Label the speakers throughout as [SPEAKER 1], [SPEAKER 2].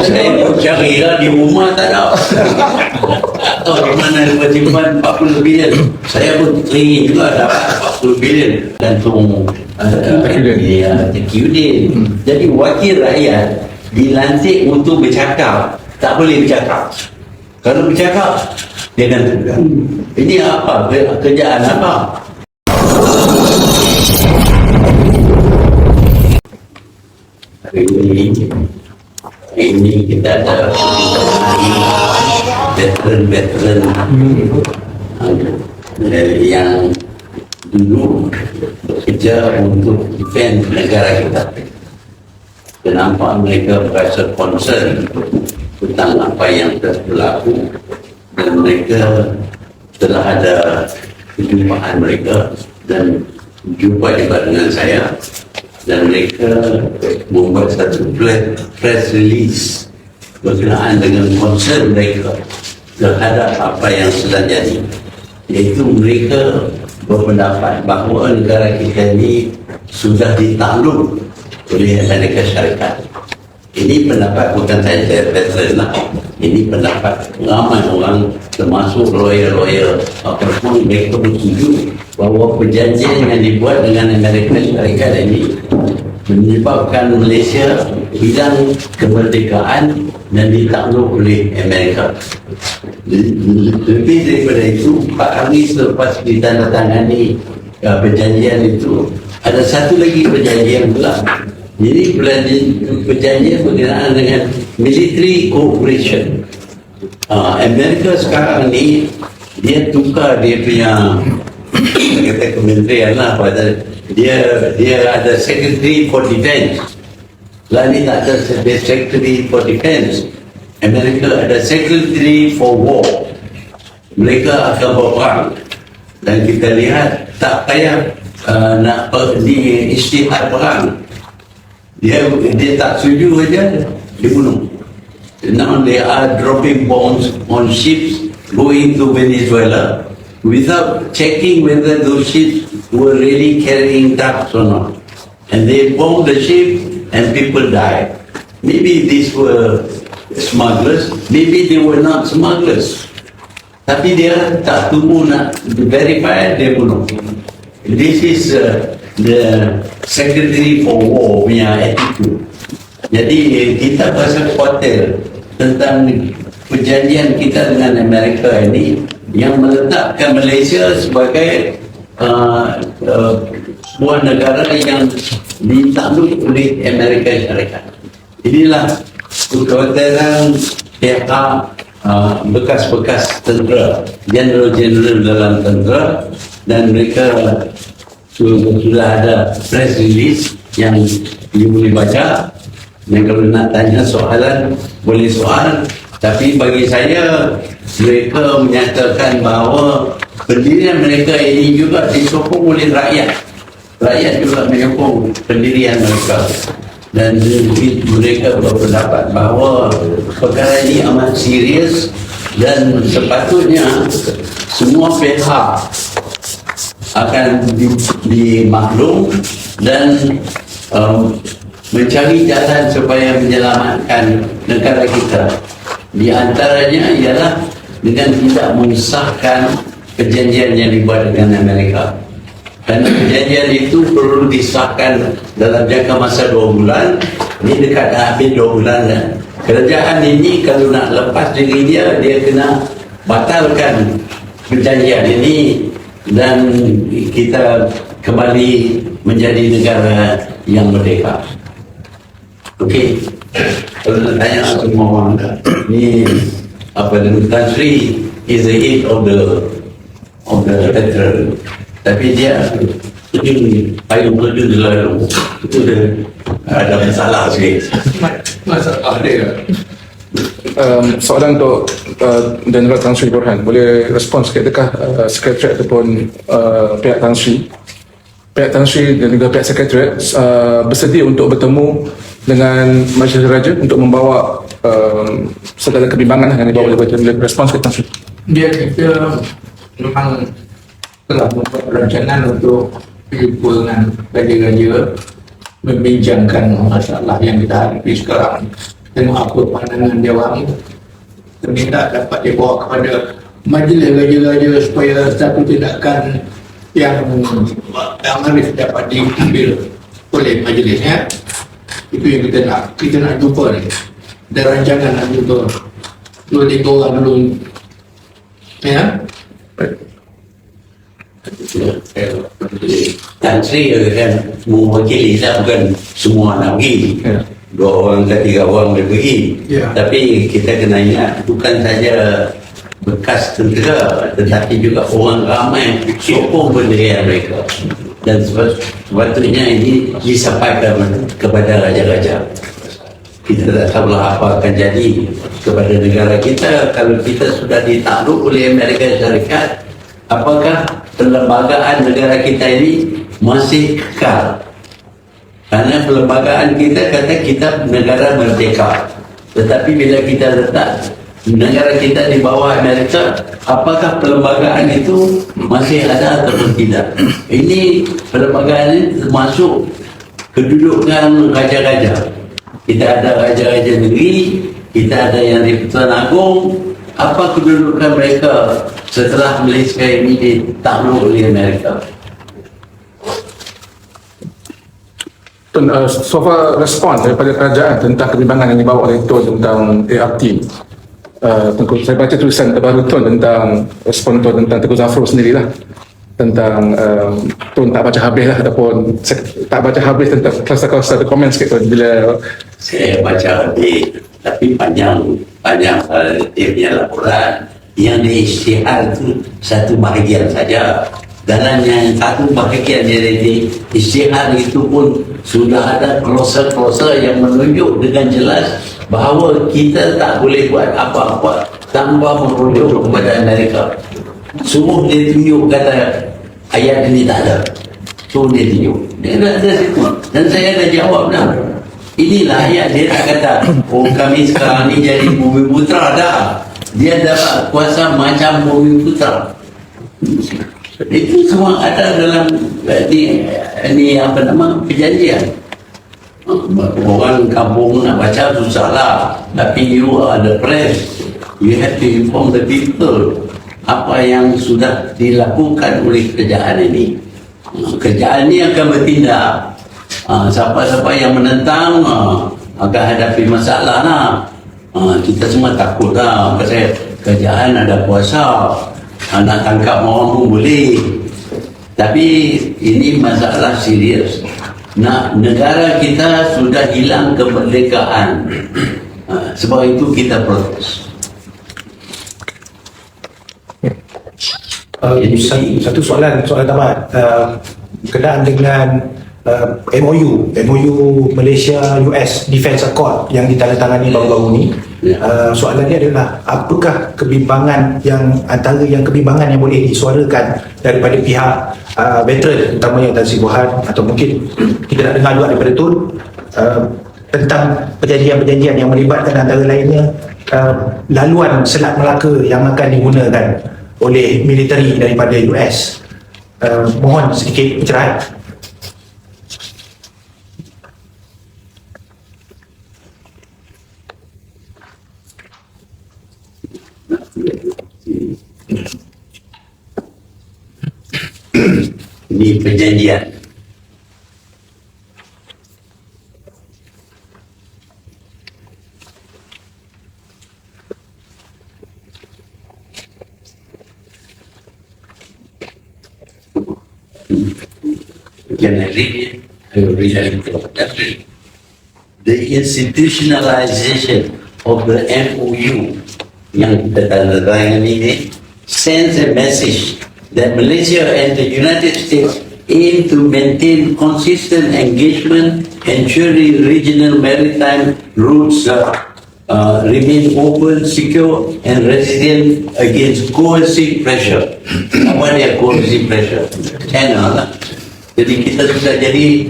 [SPEAKER 1] Saya pun cari lah di rumah tak ada. Tak tahu di mana dia simpan 40 bilion. Saya pun teringin juga dapat 40 bilion. Gantung uh,
[SPEAKER 2] Taqiyuddin.
[SPEAKER 1] ya, Taqiyuddin. Jadi wakil rakyat dilantik untuk bercakap. Tak boleh bercakap. Kalau bercakap, dia gantungkan. Ini apa? Ke- Kerjaan apa? Hari ini ini kita ada veteran-veteran uh, yang dulu bekerja untuk defend negara kita. Kenapa mereka merasa concern tentang apa yang telah berlaku? Dan mereka telah ada perjumpaan mereka dan jumpa juga dengan saya dan mereka membuat satu press, release berkenaan dengan concern mereka terhadap apa yang sedang jadi. Iaitu mereka berpendapat bahawa negara kita ini sudah ditakluk oleh Amerika Syarikat ini pendapat bukan saya veteran lah ini pendapat ramai orang termasuk lawyer-lawyer apa pun mereka bersetuju bahawa perjanjian yang dibuat dengan Amerika Syarikat ini menyebabkan Malaysia hilang kemerdekaan dan ditakluk oleh Amerika. Lebih daripada itu, Pak hari selepas ditandatangani uh, perjanjian itu, ada satu lagi perjanjian pula. Jadi perjanjian, perjanjian berkenaan dengan military cooperation. Uh, Amerika sekarang ni dia tukar dia punya kata kementerian lah pada dia dia ada secretary for defense ni tak ada se- secretary for defense Amerika ada secretary for war. Mereka akan berperang. Dan kita lihat tak payah uh, nak per, di isytihad perang dia dia tak setuju aja dia bunuh now they are dropping bombs on ships going to Venezuela without checking whether those ships were really carrying drugs or not. And they bombed the ship and people died. Maybe these were smugglers, maybe they were not smugglers. Tapi dia tak tunggu nak verify, dia bunuh. This is uh, the Secretary for War punya attitude. Jadi kita rasa khawatir tentang perjanjian kita dengan Amerika ini yang meletakkan Malaysia sebagai uh, uh, sebuah negara yang ditakluk oleh Amerika Syarikat. Inilah kekhawatiran pihak uh, bekas-bekas tentera, jeneral-jeneral dalam tentera dan mereka sudah, sudah ada press release yang you boleh baca. Dan kalau nak tanya soalan boleh soal. Tapi bagi saya mereka menyatakan bahawa pendirian mereka ini juga disokong oleh rakyat. Rakyat juga menyokong pendirian mereka. Dan mereka berpendapat bahawa perkara ini amat serius dan sepatutnya semua pihak akan di- dimaklum dan um, mencari jalan supaya menyelamatkan negara kita. Di antaranya ialah dengan tidak mengesahkan perjanjian yang dibuat dengan Amerika. Dan perjanjian itu perlu disahkan dalam jangka masa dua bulan. Ini dekat habis dua bulan dah. Kerajaan ini kalau nak lepas diri dia, dia kena batalkan perjanjian ini dan kita kembali menjadi negara yang merdeka. Okey. Kalau nak tanya semua orang ni apa nama Tan Sri is the head of the of the federal. Tapi dia ini payung kerja selalu itu dia ada masalah sikit.
[SPEAKER 3] Masalah dia.
[SPEAKER 2] um, soalan untuk uh, General Tan Sri Borhan boleh respon sikit adakah uh, sekretariat ataupun uh, pihak Tan Sri? Pihak Tan Sri dan juga pihak sekretariat uh, bersedia untuk bertemu dengan Majlis Raja untuk membawa um, segala kebimbangan yang dibawa oleh Raja boleh respon sikit Tan Sri?
[SPEAKER 3] Dia kita memang telah membuat perancangan untuk berjumpa dengan raja-raja membincangkan masalah yang kita hadapi sekarang. tengok apa pandangan dia orang minta dapat dibawa kepada majlis raja-raja supaya satu tindakan yang yang harus dapat diambil oleh majlis ya. Itu yang kita nak kita nak jumpa ni. Ada rancangan nak jumpa. Dua tiga orang dulu. Ya.
[SPEAKER 1] Tan Sri kan mewakili lah bukan semua nak pergi.
[SPEAKER 2] Ya.
[SPEAKER 1] Dua orang ke tiga orang dia pergi.
[SPEAKER 3] Ya.
[SPEAKER 1] Tapi kita kena ingat bukan saja bekas tentera tetapi juga orang ramai sokong pendirian mereka. Dan sebab- sepatutnya ini disampaikan kepada raja-raja. Kita tak tahulah apa akan jadi kepada negara kita kalau kita sudah ditakluk oleh Amerika Syarikat apakah perlembagaan negara kita ini masih kekal. Kerana perlembagaan kita kata kita negara merdeka. Tetapi bila kita letak negara kita di bawah Amerika apakah perlembagaan itu masih ada atau tidak? Ini perlembagaan ini termasuk kedudukan raja-raja. Kita ada raja-raja negeri kita ada yang di Pertuan Agong apa kedudukan mereka setelah Malaysia ini ditakluk oleh Amerika?
[SPEAKER 2] Tun, uh, so far respon daripada kerajaan tentang kebimbangan yang dibawa oleh Tun tentang ART. Uh, Tengku, saya baca tulisan terbaru Tun tentang respon Tun tentang Tengku Zafrul sendirilah. Tentang um, Tun tak baca habis lah ataupun tak baca habis tentang kluster-kluster ada komen sikit Tun bila
[SPEAKER 1] saya baca di tapi panjang panjang uh, punya laporan yang di isytihar itu satu bahagian saja. Dalam yang satu bahagian dari di isytihar itu pun sudah ada klausul-klausul yang menunjuk dengan jelas bahawa kita tak boleh buat apa-apa tanpa merujuk kepada Amerika semua dia tunjuk kata ayat ini tak ada. So dia tunjuk. Dia ada. Situ dan saya dah jawab dah inilah ayat dia tak kata oh kami sekarang ni jadi bumi putra dah. Dia dapat kuasa macam bumi putra. Itu semua ada dalam eh, ni, ni apa nama perjanjian. Orang kampung nak baca susah lah. Tapi you are the press. You have to inform the people apa yang sudah dilakukan oleh kerajaan ini. Kerajaan ini akan bertindak Ah, siapa-siapa yang menentang ah, akan hadapi masalah lah Ah, kita semua takut lah pasal kerajaan ada kuasa nak tangkap orang pun boleh tapi ini masalah serius. Nak negara kita sudah hilang kemerdekaan. Sebab itu kita protes.
[SPEAKER 4] Uh, satu, soalan soalan tamat uh, berkenaan dengan uh, MOU MOU Malaysia US Defence Accord yang ditandatangani baru-baru ni
[SPEAKER 1] Ya.
[SPEAKER 4] uh, soalan dia adalah apakah kebimbangan yang antara yang kebimbangan yang boleh disuarakan daripada pihak uh, veteran utamanya Tan Sri Bohan atau mungkin kita nak dengar juga daripada Tun uh, tentang perjanjian-perjanjian yang melibatkan antara lainnya uh, laluan Selat Melaka yang akan digunakan oleh militeri daripada US. Uh, mohon sedikit pencerahan.
[SPEAKER 1] Ini perjanjian. The institutionalization of the MOU yang kita tandatangani ini sends a message that Malaysia and the United States aim to maintain consistent engagement, ensuring regional maritime routes uh, uh, remain open, secure, and resilient against coercive pressure. Apa dia coercive pressure? China lah. Jadi kita sudah jadi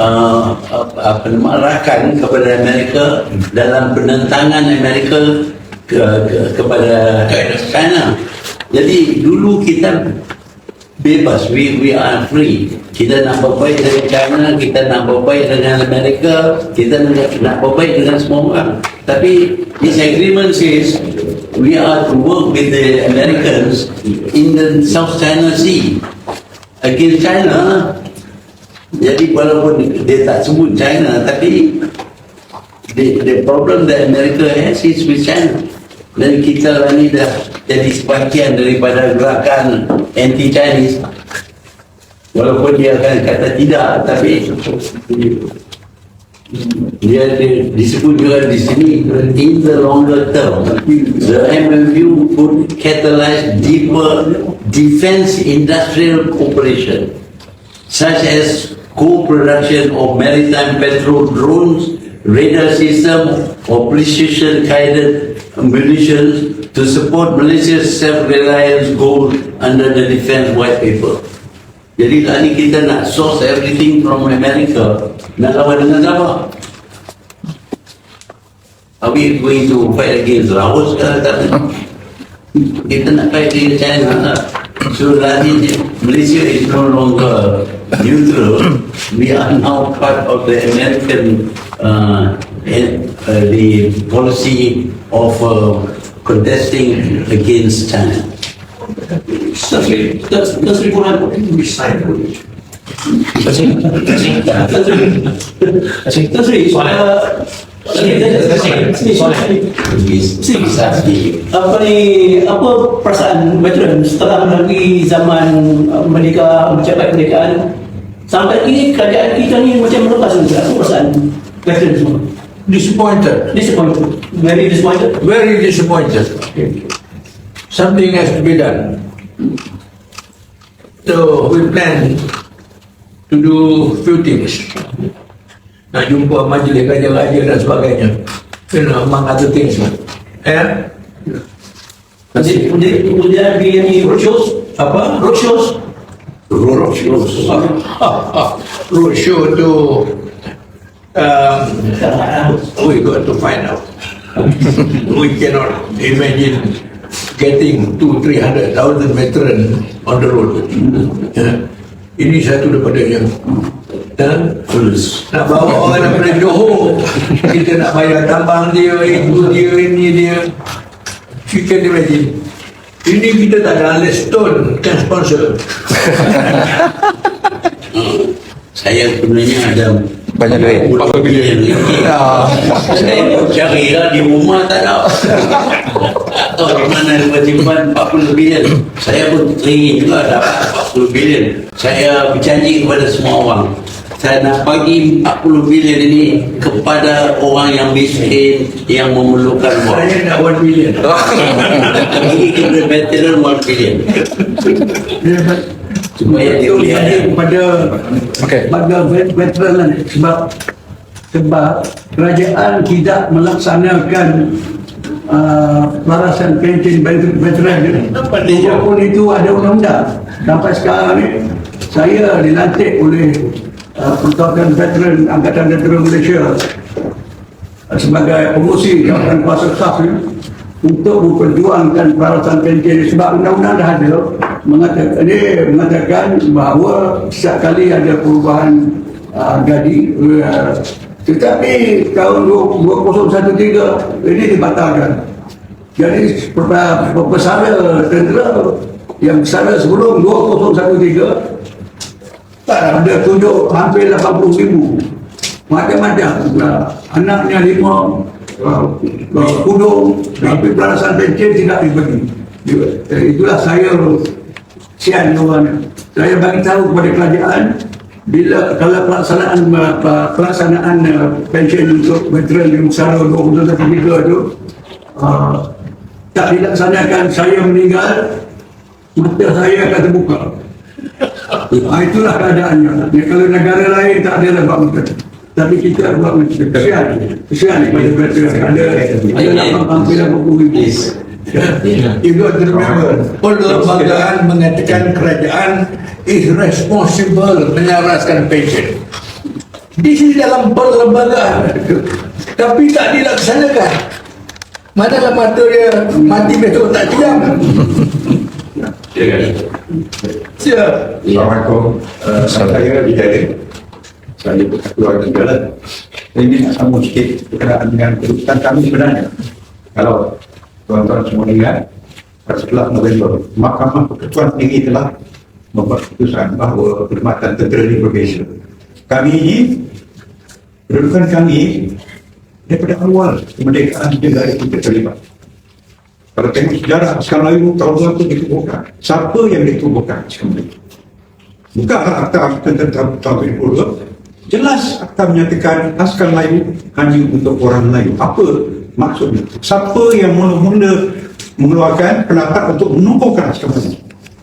[SPEAKER 1] uh, apa, nama rakan kepada Amerika dalam penentangan Amerika ke, ke, kepada China. Jadi dulu kita bebas, we we are free. Kita nak berbaik dengan China, kita nak berbaik dengan Amerika, kita nak, nak berbaik dengan semua orang. Tapi this agreement says we are to work with the Americans in the South China Sea against China. Jadi walaupun dia tak sebut China, tapi the, the problem that America has is with China. Dan kita ni dah jadi sebahagian daripada gerakan anti-Chinese. Walaupun dia akan kata tidak, tapi dia, disebut juga di sini in the longer term the MMU could catalyze deeper defense industrial cooperation such as co-production of maritime patrol drones, system, or precision-guided munitions to support Malaysia's self-reliance goal under the Defence White Paper. Jadi tadi kita nak source everything from America, nak lawan dengan siapa? Are we going to fight against Laos ke? Tak. Kita nak fight dengan China lah. So Malaysia is no longer neutral. We are now part of the American uh, and, uh, the policy of uh, contesting against China.
[SPEAKER 5] Side would you? Tasri, Tasri, uh, soalan. Apa ni, apa perasaan veteran setelah melalui zaman uh, merdeka, mencapai kemerdekaan sampai kini kerajaan kita ni macam melepas ni, apa perasaan veteran semua?
[SPEAKER 3] Disappointed.
[SPEAKER 5] Disappointed, very disappointed.
[SPEAKER 3] Very disappointed. Something has to be done. So we plan to do few things. Nak jumpa majlis raja-raja dan sebagainya. You know, among other things. Eh?
[SPEAKER 5] Jadi, jadi, kemudian be any roadshows, apa, roadshows,
[SPEAKER 1] Roadshows.
[SPEAKER 3] Ah, ah, roadshow to um, we got to find out. we cannot imagine getting two, three hundred thousand veteran on the road. Ya. Ini satu daripadanya. Dan nak bawa orang daripada Johor, kita nak bayar tambang dia, itu dia, ini dia. You can imagine. Ini kita tak ada Aleston kan sponsor.
[SPEAKER 1] Saya sebenarnya ada
[SPEAKER 2] Banyak duit.
[SPEAKER 1] 40 bilion lagi. Saya cari lah di rumah tak ada. Tak tahu di mana dia simpan 40 bilion. Saya pun teringin juga dapat 40 bilion. Saya berjanji kepada semua orang. Saya nak bagi 40 bilion ini kepada orang yang miskin, yang memerlukan wang.
[SPEAKER 3] Saya nak 1 million.
[SPEAKER 1] Bagi kepada veteran 1 bilion. Supaya dia boleh ada.
[SPEAKER 3] kepada kepada vet- veteran lah. sebab sebab kerajaan tidak melaksanakan uh, pelarasan pension vet- veteran walaupun itu ada undang-undang sampai sekarang ni saya dilantik oleh uh, Pertubuhan Veteran Angkatan Veteran Malaysia uh, sebagai pengurusi jawatan kuasa khas ni untuk memperjuangkan pelarasan pension ni. sebab undang-undang dah ada mengatakan dia mengatakan bahawa setiap kali ada perubahan uh, gaji uh, tetapi tahun 2013 ini dibatalkan jadi per- per- pesara tentera yang pesara sebelum 2013 tak ada tunjuk hampir 80 ribu. Macam-macam. Uh, anaknya lima uh, kudung tapi pelarasan pencen tidak dibagi Eh, itulah saya sian orang saya bagi tahu kepada kerajaan bila kalau pelaksanaan pelaksanaan uh, pension untuk veteran yang usaha 2023 itu uh, tak dilaksanakan saya meninggal mata saya akan terbuka Ah, itulah keadaannya. Ya, kalau negara lain tak ada lah buat macam. Tapi kita buat macam tu. Kesian. Kesian kepada veteran. Ada ada lapan hampir 80 ribu. You got to remember, perlembagaan mengatakan kerajaan is responsible menyelaraskan pension. Di sini dalam perlembagaan, tapi tak dilaksanakan. Manalah mata dia mati besok tak diam.
[SPEAKER 6] Assalamualaikum. Uh, saya Bidadari. Saya ketua negara. Saya ingin nak sambung sikit berkenaan dengan keputusan kami sebenarnya. Kalau tuan-tuan semua ingat, setelah November, Mahkamah Persekutuan Tinggi telah membuat keputusan bahawa perkhidmatan tentera ini berbeza. Kami ini, kedudukan kami daripada awal kemerdekaan negara kita terlibat. Kalau tengok sejarah askar Melayu tahun berapa ditubuhkan? Siapa yang ditubuhkan askar Melayu? Buka akta tentang tahun 72. Jelas akta menyatakan askar Melayu hanya untuk orang Melayu. Apa maksudnya? Siapa yang mula-mula mengeluarkan pendapat untuk menumpukan askar Melayu?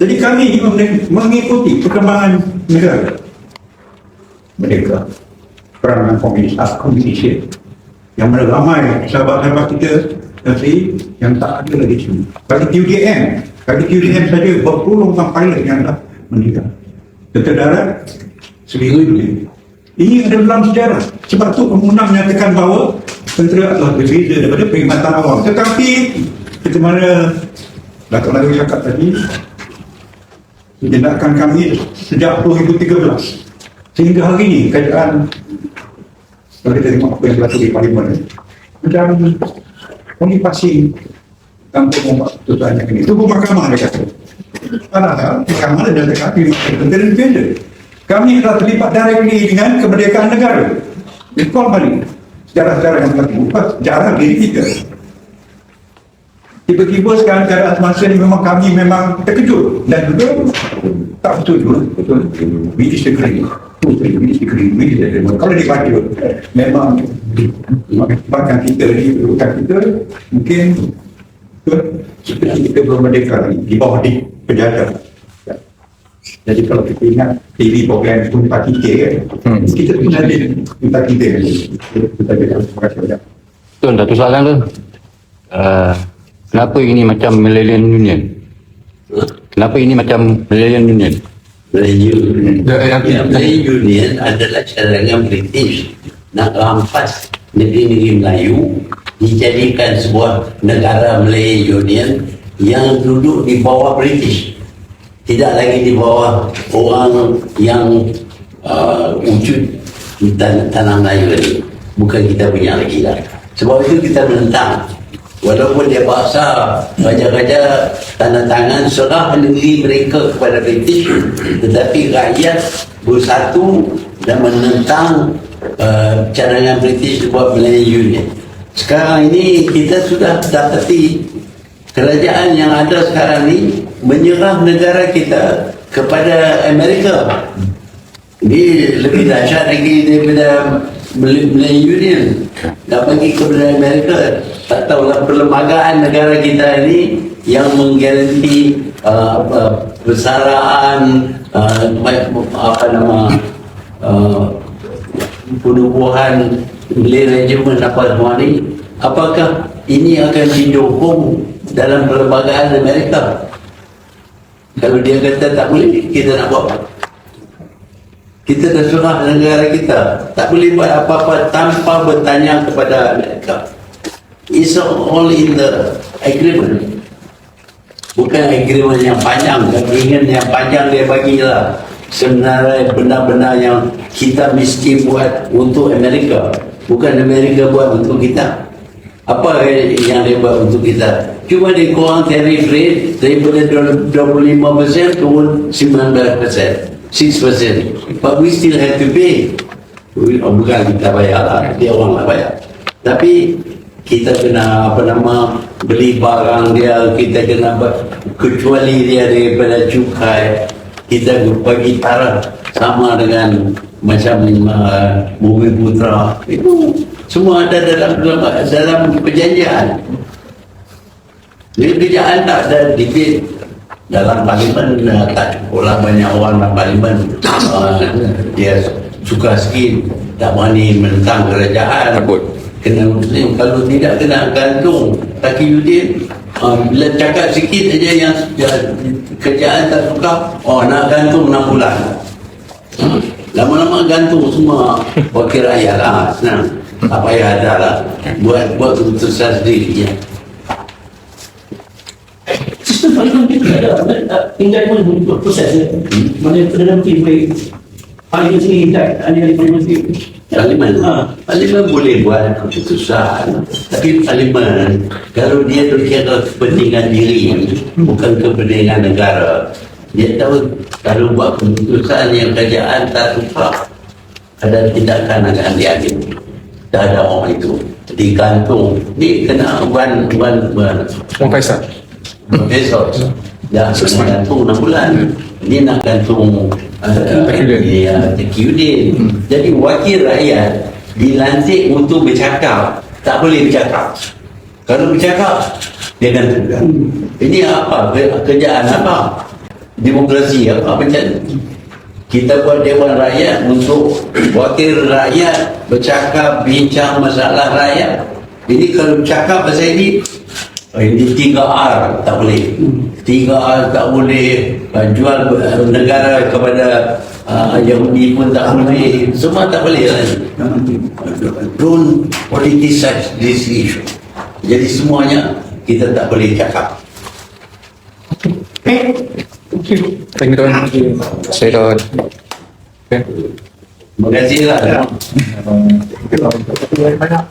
[SPEAKER 6] Jadi kami meng- mengikuti perkembangan negara. Merdeka. Perangan komunis, akomunisasi. Yang mana ramai sahabat-sahabat kita nanti yang tak ada lagi sini. Bagi TUDM, bagi TUDM saja berpuluh orang pilot yang dah meninggal. Tentera darat, seminggu ini. Ini ada dalam sejarah. Sebab tu undang menyatakan bahawa tentera adalah berbeza daripada perkhidmatan awam. Tetapi, kita mana Datuk Melayu cakap tadi, tindakan kami sejak 2013 sehingga hari ini kerajaan kalau kita tengok apa yang berlaku di parlimen macam motivasi untuk membuat keputusan yang ini tunggu mahkamah dia kata. Padahal mahkamah dia kata kami tentera independen. Kami adalah terlibat directly dengan kemerdekaan negara. Recall balik sejarah-sejarah yang berlaku bukan sejarah diri kita. Tiba-tiba sekarang keadaan semasa ni memang kami memang terkejut dan juga tak betul juga. Betul. Kering puteri minister kering minister kering kalau dibaca memang bahkan kita ni bukan kita mungkin seperti kita belum merdeka lagi di bawah di penjara jadi kalau kita ingat TV program Tunta Kita kan
[SPEAKER 2] Hmm.
[SPEAKER 6] kita pun ada Kita kan kita ada terima kasih banyak
[SPEAKER 7] Tuan, satu soalan tu. Uh, kenapa ini macam Millennium Union? Kenapa ini macam Millennium Union?
[SPEAKER 2] Ya, yang-
[SPEAKER 1] ya, Melayu Union adalah cadangan British nak rampas negeri-negeri Melayu dijadikan sebuah negara Melayu Union yang duduk di bawah British. Tidak lagi di bawah orang yang uh, wujud tan- tanah Melayu ini. Bukan kita punya lagi lah. Sebab itu kita menentang. Walaupun dia paksa raja-raja tanda tangan serah negeri mereka kepada British tetapi rakyat bersatu dan menentang uh, cadangan British buat Melayu Union. Sekarang ini kita sudah dapati kerajaan yang ada sekarang ni menyerah negara kita kepada Amerika. Ini lebih dahsyat lagi daripada Mal- Melayu Union. Nak bagi kepada Amerika. Tak tahulah perlembagaan negara kita ini yang menggaranti uh, apa, persaraan, uh, apa nama, uh, penubuhan manajemen apa semua ni. Apakah ini akan didukung dalam perlembagaan Amerika? Kalau dia kata tak boleh, kita nak buat? Kita dah serah negara kita. Tak boleh buat apa-apa tanpa bertanya kepada Amerika. It's all in the agreement. Bukan agreement yang panjang. Agreement yang panjang dia bagilah. Sebenarnya benda-benda yang kita mesti buat untuk Amerika. Bukan Amerika buat untuk kita. Apa yang dia buat untuk kita? Cuma dia kurang tariff rate daripada 25% turun 19%. 6%. But we still have to pay. Oh, bukan kita bayar lah, dia orang lah bayar. Tapi kita kena apa nama beli barang dia, kita kena kecuali dia daripada cukai, kita bagi taraf sama dengan macam uh, mobil putra. Itu semua ada dalam dalam, dalam perjanjian. Jadi kerjaan tak ada debate dalam parlimen uh, tak cukuplah banyak orang dalam parlimen. Uh, dia suka sikit. Tak berani menentang kerajaan.
[SPEAKER 2] Takut.
[SPEAKER 1] kena muslim. Kalau tidak kena gantung. Kaki Yudin uh, bila cakap sikit aja yang kerajaan tak suka oh nak gantung 6 bulan Hmm. lama-lama gantung semua wakil rakyat lah senang tak payah ada lah buat buat keputusan sendiri ya.
[SPEAKER 5] Sistem kita indai pun proses ya. Mana Perdana Menteri boleh Parlimen sini indai, ahli-ahli Parlimen sini.
[SPEAKER 1] Parlimen,
[SPEAKER 5] Ha.
[SPEAKER 1] Parlimen boleh buat keputusan. Tapi Parlimen Kalau dia berkira kepentingan diri Bukan kepentingan negara Dia tahu Kalau buat keputusan yang kerajaan tak suka Ada tindakan akan diambil. Tak ada orang itu. Digantung. Ni kena one one one.
[SPEAKER 2] Orang Faisal.
[SPEAKER 1] besok dah kena gantung 6 bulan ni nak gantung uh,
[SPEAKER 2] Tekiyudin.
[SPEAKER 1] ya, Tekiyudin jadi wakil rakyat dilantik untuk bercakap tak boleh bercakap. Kalau bercakap dia gantungkan ini apa? Ke- kerjaan apa? Demokrasi apa macam kita buat Dewan Rakyat untuk wakil rakyat bercakap, bincang masalah rakyat. Ini kalau bercakap pasal ini, oh, ini 3R tak boleh. 3R tak boleh, jual uh, negara kepada uh, Yahudi pun tak boleh. Semua tak boleh. Kan? Don't politicize this issue. Jadi semuanya kita tak boleh cakap.
[SPEAKER 2] Thank you Tuan.
[SPEAKER 7] Saya dah
[SPEAKER 2] Okay.
[SPEAKER 1] Terima kasih lah.
[SPEAKER 6] Banyak.